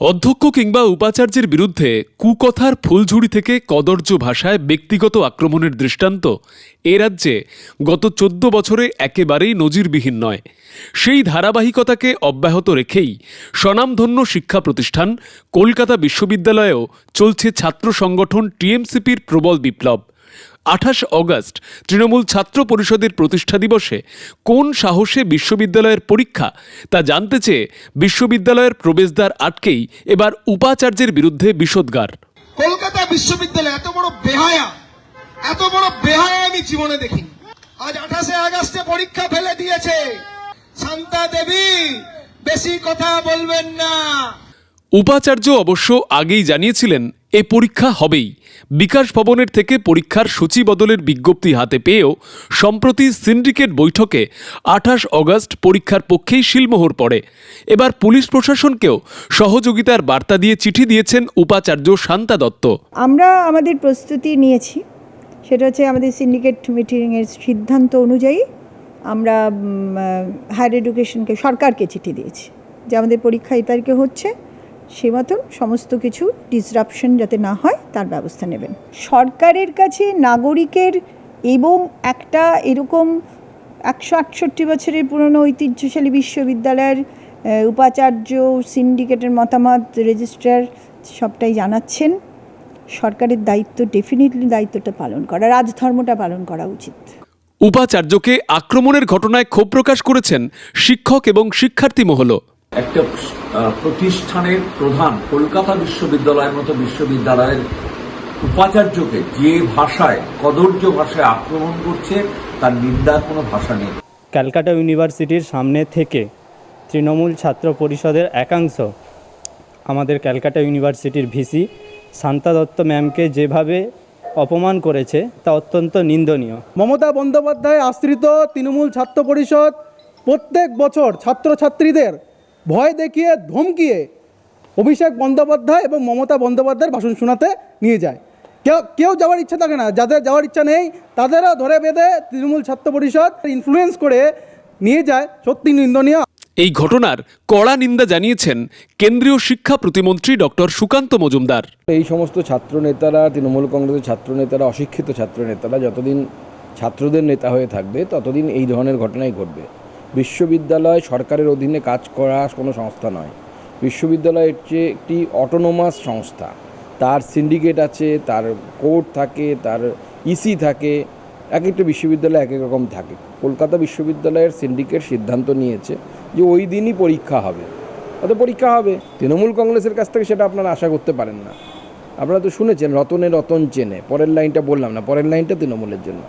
অধ্যক্ষ কিংবা উপাচার্যের বিরুদ্ধে কুকথার ফুলঝুড়ি থেকে কদর্য ভাষায় ব্যক্তিগত আক্রমণের দৃষ্টান্ত এ রাজ্যে গত চোদ্দ বছরে একেবারেই নজিরবিহীন নয়। সেই ধারাবাহিকতাকে অব্যাহত রেখেই স্বনামধন্য শিক্ষা প্রতিষ্ঠান কলকাতা বিশ্ববিদ্যালয়েও চলছে ছাত্র সংগঠন টিএমসিপির প্রবল বিপ্লব। আঠাশ অগস্ট তৃণমূল ছাত্র পরিষদের প্রতিষ্ঠা দিবসে কোন সাহসে বিশ্ববিদ্যালয়ের পরীক্ষা তা জানতে চেয়ে বিশ্ববিদ্যালয়ের প্রবেশদ্বার আটকেই এবার উপাচার্যের বিরুদ্ধে বিষোদ্গার। কলকাতা বিশ্ববিদ্যালয় এত বড় বেহায়া, এত বড় বেহায়া আমি জীবনে দেখিনি। আজ আঠাশে আগস্টে পরীক্ষা ফেলে দিয়েছে। শান্তা দেবী, বেশি কথা বলবেন না। উপাচার্য অবশ্য আগেই জানিয়েছিলেন, এ পরীক্ষা হবেই। বিকাশ ভবনের থেকে পরীক্ষার সূচি বদলের বিজ্ঞপ্তি হাতে পেয়েও সম্প্রতি সিন্ডিকেট বৈঠকে আঠাশ অগস্ট পরীক্ষার পক্ষেই শিলমোহর পড়ে। এবার পুলিশ প্রশাসনকেও সহযোগিতার বার্তা দিয়ে চিঠি দিয়েছেন উপাচার্য শান্তা দত্ত। আমরা আমাদের প্রস্তুতি নিয়েছি। সেটা হচ্ছে আমাদের সিন্ডিকেট মিটিংয়ের সিদ্ধান্ত অনুযায়ী আমরা হায়ার এডুকেশনকে, সরকারকে চিঠি দিয়েছি যে আমাদের পরীক্ষা এই তারিখে হচ্ছে। সে মতন সমস্ত কিছু ডিসরাপশন যাতে না হয়, তার ব্যবস্থা নেবেন। সরকারের কাছে নাগরিকের এবং একটা এরকম একশো আটষট্টি বছরের পুরনো ঐতিহ্যশালী বিশ্ববিদ্যালয়ের উপাচার্য সিন্ডিকেটের মতামত রেজিস্ট্রার সবটাই জানাচ্ছেন। সরকারের দায়িত্ব ডেফিনেটলি দায়িত্বটা পালন করা, রাজধর্মটা পালন করা উচিত। উপাচার্যকে আক্রমণের ঘটনায় ক্ষোভ প্রকাশ করেছেন শিক্ষক এবং শিক্ষার্থী মহলও একটা প্রতিষ্ঠানের প্রধান কলকাতা বিশ্ববিদ্যালয়ের মতো বিশ্ববিদ্যালয়ের উপাচার্যকে যে ভাষায় কদর্য ভাষায় আক্রমণ করছে তার নিন্দার কোনো ভাষা নেই। ক্যালকাটা ইউনিভার্সিটির সামনে থেকে তৃণমূল ছাত্র পরিষদের একাংশ আমাদের ক্যালকাটা ইউনিভার্সিটির ভিসি শান্তা দত্ত ম্যামকে যেভাবে অপমান করেছে তা অত্যন্ত নিন্দনীয়। মমতা বন্দ্যোপাধ্যায় আশ্রিত তৃণমূল ছাত্র পরিষদ প্রত্যেক বছর ছাত্রছাত্রীদের ভয় দেখিয়ে ধমকিয়ে অভিষেক বন্দ্যোপাধ্যায় এবং মমতা বন্দ্যোপাধ্যায়ের ভাষণ শোনাতে নিয়ে যায়। কেউ কেউ যাওয়ার ইচ্ছা থাকে না। যাদের যাওয়ার ইচ্ছা নেই তাদেরও ধরে বেঁধে তৃণমূল ছাত্র পরিষদ ইনফ্লুয়েন্স করে নিয়ে যায়। সত্যি নিন্দনীয়। এই ঘটনার কড়া নিন্দা জানিয়েছেন কেন্দ্রীয় শিক্ষা প্রতিমন্ত্রী ডক্টর সুকান্ত মজুমদার। এই সমস্ত ছাত্র নেতারা তৃণমূল কংগ্রেসের ছাত্র নেতারা অশিক্ষিত ছাত্র নেতারা যতদিন ছাত্রদের নেতা হয়ে থাকবে ততদিন এই ধরনের ঘটনাই ঘটবে। বিশ্ববিদ্যালয় সরকারের অধীনে কাজ করা কোনো সংস্থা নয়। বিশ্ববিদ্যালয় হচ্ছে একটি অটোনোমাস সংস্থা। তার সিন্ডিকেট আছে, তার কোর্ট থাকে, তার ইসি থাকে, এক একটা বিশ্ববিদ্যালয় এক এক রকম থাকে। কলকাতা বিশ্ববিদ্যালয়ের সিন্ডিকেট সিদ্ধান্ত নিয়েছে যে ওই দিনই পরীক্ষা হবে। অত পরীক্ষা হবে। তৃণমূল কংগ্রেসের কাছ থেকে সেটা আপনারা আশা করতে পারেন না। আপনারা তো শুনেছেন, রতনে রতন চেনে। পরের লাইনটা বললাম না, পরের লাইনটা তৃণমূলের জন্য।